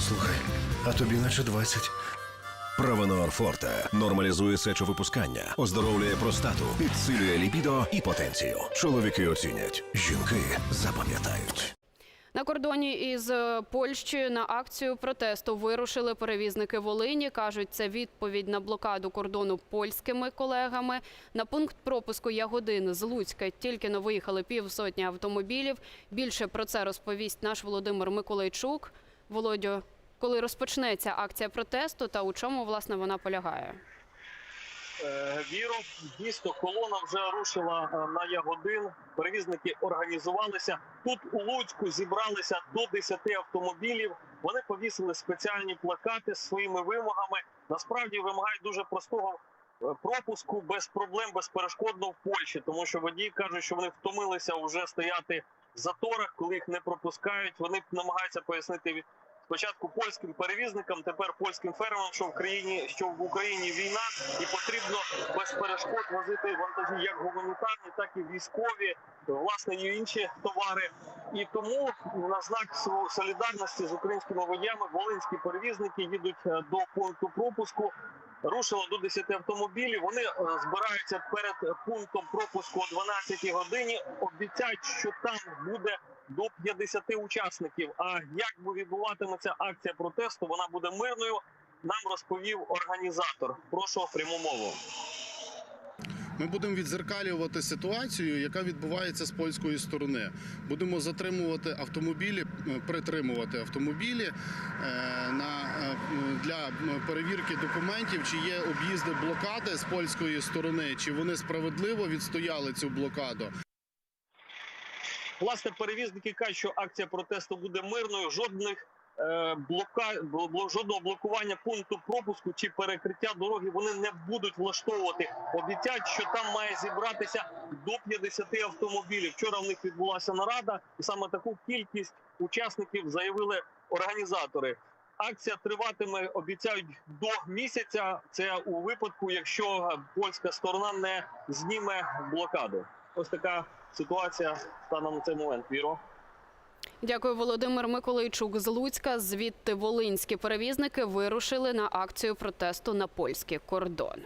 Слухай, а тобі наче 20. Правонор Форте нормалізує сечовипускання, оздоровлює простату, підсилює лібідо і потенцію. Чоловіки оцінять, жінки запам'ятають. На кордоні із е, Польщею на акцію протесту вирушили перевізники Волині. кажуть, це відповідь на блокаду кордону польськими колегами. На пункт пропуску Ягодин з Луцька тільки но виїхали півсотні автомобілів. Більше про це розповість наш Володимир Миколайчук. Володю, коли розпочнеться акція протесту та у чому власне вона полягає? Е, Віро, дійсно, колона вже рушила е, на Ягодин. Перевізники організувалися. Тут у Луцьку зібралися до 10 автомобілів. Вони повісили спеціальні плакати з своїми вимогами. Насправді вимагають дуже простого е, пропуску без проблем, безперешкодно в Польщі, тому що водії кажуть, що вони втомилися вже стояти в заторах, коли їх не пропускають. Вони намагаються пояснити спочатку польським перевізникам, тепер польським фермерам, що в країні, що в Україні війна, і потрібно без перешкод возити вантажі як гуманітарні, так і військові, власне, і інші товари. І тому на знак со- солідарності з українськими водіями волинські перевізники їдуть е, до пункту пропуску. Рушило до 10 автомобілів. Вони е, збираються перед пунктом пропуску о 12 годині. Обіцяють, що там буде до 50 учасників. А як відбуватиметься акція протесту, вона буде мирною. Нам розповів організатор. Прошу пряму мову. Ми будемо відзеркалювати ситуацію, яка відбувається з польської сторони. Будемо затримувати автомобілі, е, притримувати автомобілі е, на, для перевірки документів, чи є об'їзди блокади з польської сторони, чи вони справедливо відстояли цю блокаду. Власне, перевізники кажуть, що акція протесту буде мирною. Жодних е, блока бл- бл- жодного блокування пункту пропуску чи перекриття дороги вони не будуть влаштовувати. Обіцяють, що там має зібратися до 50 автомобілів. Вчора в них відбулася нарада, і саме таку кількість учасників заявили організатори. Акція триватиме, обіцяють до місяця. Це у випадку, якщо польська сторона не зніме блокаду. Ось така ситуація станом на цей момент. Віро. Дякую, Володимир Миколайчук з Луцька. Звідти волинські перевізники вирушили на акцію протесту на польський кордон.